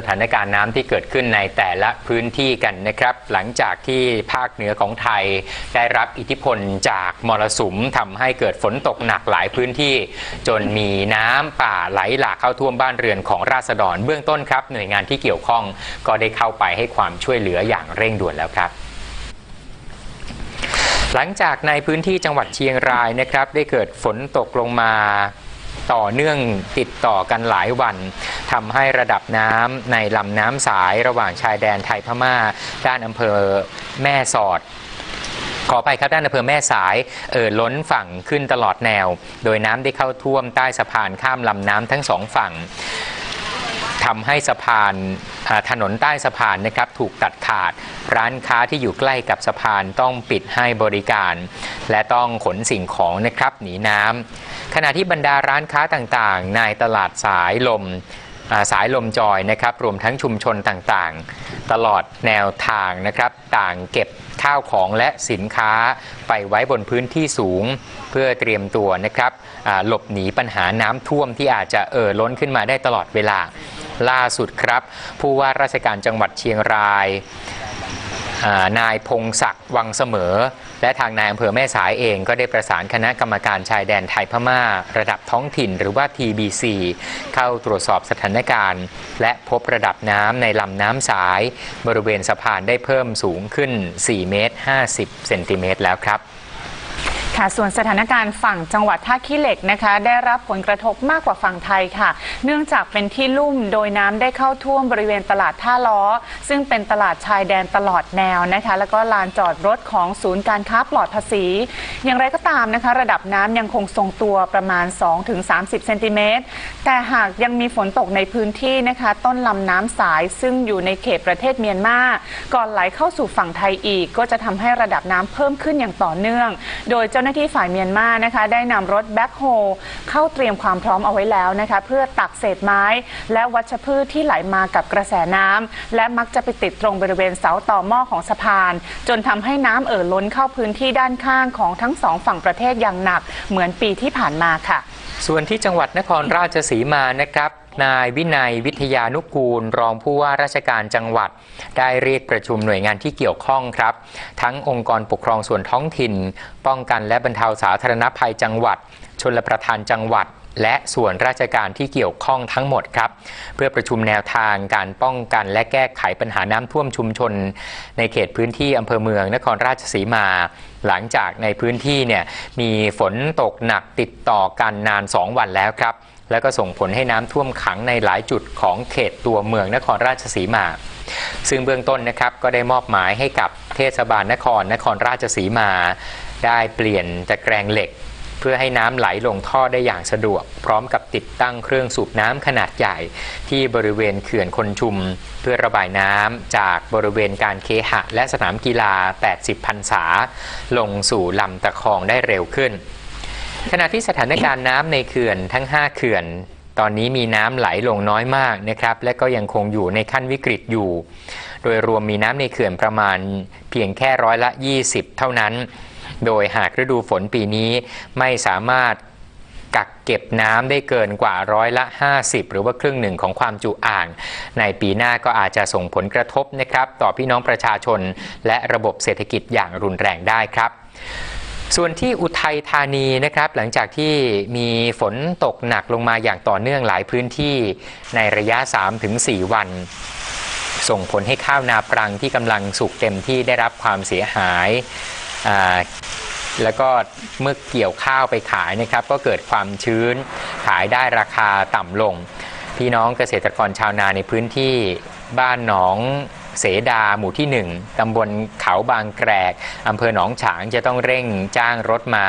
สถานการณ์น้ำที่เกิดขึ้นในแต่ละพื้นที่กันนะครับ หลังจากที่ภาคเหนือของไทยได้รับอิทธิพลจากมรสุมทำให้เกิดฝนตกหนักหลายพื้นที่ จนมีน้ำป่าไหลหลากเข้าท่วมบ้านเรือนของราษฎรเบื้องต้นครับ หน่วยงานที่เกี่ยวข้องก็ได้เข้าไปให้ความช่วยเหลืออย่างเร่งด่วนแล้วครับหลังจากในพื้นที่จังหวัดเชียงรายนะครับ ได้เกิดฝนตกลงมา ต่อเนื่องติดต่อกันหลายวันทำให้ระดับน้ำในลำน้ำสายระหว่างชายแดนไทยพม่า ด้านอำเภอแม่สอดขอไปครับด้านอำเภอแม่สายเอ่อล้นฝั่งขึ้นตลอดแนว โดยน้ำได้เข้าท่วมใต้สะพานข้ามลำน้ำทั้งสองฝั่งทำให้สะพานถนนใต้สะพานนะครับถูกตัดขาด ร้านค้าที่อยู่ใกล้กับสะพานต้องปิดให้บริการ และต้องขนสิ่งของนะครับหนีน้ำ ขณะที่บรรดาร้านค้าต่างๆ ในตลาดสายลมสายลมจอยนะครับรวมทั้งชุมชนต่างๆ ตลอดแนวทางนะครับต่างเก็บข้าวของและสินค้าไปไว้บนพื้นที่สูง เพื่อเตรียมตัวนะครับหลบหนีปัญหาน้ำท่วมที่อาจจะเอ่อล้นขึ้นมาได้ตลอดเวลาล่าสุดครับ ผู้ว่าราชการจังหวัดเชียงราย นายพงศักดิ์วังเสมอ และทางนายอำเภอแม่สายเองก็ได้ประสานคณะกรรมการชายแดนไทยพม่า ระดับท้องถิ่นหรือว่า TBC เข้าตรวจสอบสถานการณ์ และพบระดับน้ำในลำน้ำสาย บริเวณสะพานได้เพิ่มสูงขึ้น 4 เมตร 50 เซนติเมตรแล้วครับ ค่ะส่วนสถานการณ์ฝั่งจังหวัดท่าขี้เหล็กนะคะ ได้รับผลกระทบมากกว่าฝั่งไทยค่ะ เนื่องจากเป็นที่ลุ่มโดยน้ำได้เข้าท่วมบริเวณตลาดท่าล้อ ซึ่งเป็นตลาดชายแดนตลอดแนวนะคะ แล้วก็ลานจอดรถของศูนย์การค้าปลอดภาษี อย่างไรก็ตามนะคะ ระดับน้ำยังคงทรงตัวประมาณ 2-30 เซนติเมตรแต่หากยังมีฝนตกในพื้นที่นะคะ ต้นลำน้ำสายซึ่งอยู่ในเขตประเทศเมียนมาก่อนไหลเข้าสู่ฝั่งไทยอีก ก็จะทำให้ระดับน้ำเพิ่มขึ้นอย่างต่อเนื่อง โดยเจ้าหน้าที่ฝ่ายเมียนมานะคะได้นำรถแบ็คโฮเข้าเตรียมความพร้อมเอาไว้แล้วนะคะเพื่อตักเศษไม้ และวัชพืชที่ไหลมากับกระแสน้ำและมักจะไปติดตรงบริเวณเสาต่อหม้อของสะพาน จนทำให้น้ำเอ่อล้นเข้าพื้นที่ด้านข้างของทั้งสองฝั่งประเทศอย่างหนักเหมือนปีที่ผ่านมาค่ะส่วนที่จังหวัดนครราชสีมานะครับ นายวินัยวิทยานุกูล รองผู้ว่าราชการจังหวัด ได้เรียกประชุมหน่วยงานที่เกี่ยวข้องครับ ทั้งองค์กรปกครองส่วนท้องถิ่น ป้องกันและบรรเทาสาธารณภัยจังหวัด ชนรประทานจังหวัด และส่วนราชการที่เกี่ยวข้องทั้งหมดครับ เพื่อประชุมแนวทางการป้องกันและแก้ไขปัญหาน้ำท่วมชุมชน ในเขตพื้นที่อำเภอเมืองนครราชสีมา หลังจากในพื้นที่เนี่ยมีฝนตกหนักติดต่อกันนาน 2 วันแล้วครับ แล้วก็ส่งผลให้น้ำท่วมขังในหลายจุดของเขตตัวเมืองนครราชสีมา ซึ่งเบื้องต้นนะครับก็ได้มอบหมายให้กับเทศบาลนครนครราชสีมา ได้เปลี่ยนตะแกรงเหล็ก เพื่อให้น้ำไหลลงท่อได้อย่างสะดวก พร้อมกับติดตั้งเครื่องสูบน้ำขนาดใหญ่ ที่บริเวณเขื่อนคนชุม เพื่อระบายน้ำจากบริเวณการเคหะ และสนามกีฬา 80พรรษา ลงสู่ลำตะคองได้เร็วขึ้น ขณะที่สถานการณ์น้ำในเขื่อนทั้ง 5 เขื่อนตอนนี้มีน้ำไหลลงน้อยมากนะครับ และก็ยังคงอยู่ในขั้นวิกฤตอยู่ โดยรวมมีน้ำในเขื่อนประมาณเพียงแค่ร้อยละ 20 เท่านั้น โดยหากฤดูฝนปีนี้ไม่สามารถกักเก็บน้ำได้เกินกว่าร้อยละ 50 หรือว่าครึ่งหนึ่งของความจุอ่าง ในปีหน้าก็อาจจะส่งผลกระทบนะครับ ต่อพี่น้องประชาชน และระบบเศรษฐกิจอย่างรุนแรงได้ครับส่วนที่อุทัยธานีนะครับ หลังจากที่มีฝนตกหนักลงมาอย่างต่อเนื่องหลายพื้นที่ในระยะ 3-4 วัน ส่งผลให้ข้าวนาปรังที่กำลังสุกเต็มที่ได้รับความเสียหายอ่า แล้วก็เมื่อเกี่ยวข้าวไปขายนะครับ ก็เกิดความชื้นขายได้ราคาต่ำลง พี่น้องเกษตรกรชาวนาในพื้นที่บ้านหนอง เสดาหมู่ที่ 1ตำบลเขาบางแกรกอำเภอหนองฉางจะต้องเร่งจ้างรถมา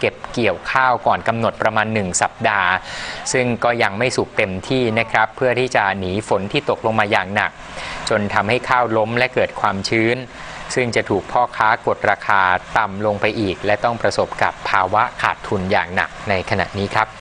เก็บเกี่ยวข้าวก่อนกำหนดประมาณ 1 สัปดาห์ ซึ่งก็ยังไม่สุกเต็มที่นะครับ เพื่อที่จะหนีฝนที่ตกลงมาอย่างหนัก จนทำให้ข้าวล้มและเกิดความชื้น ซึ่งจะถูกพ่อค้ากดราคาต่ำลงไปอีก และต้องประสบกับภาวะขาดทุนอย่างหนักในขณะนี้ครับ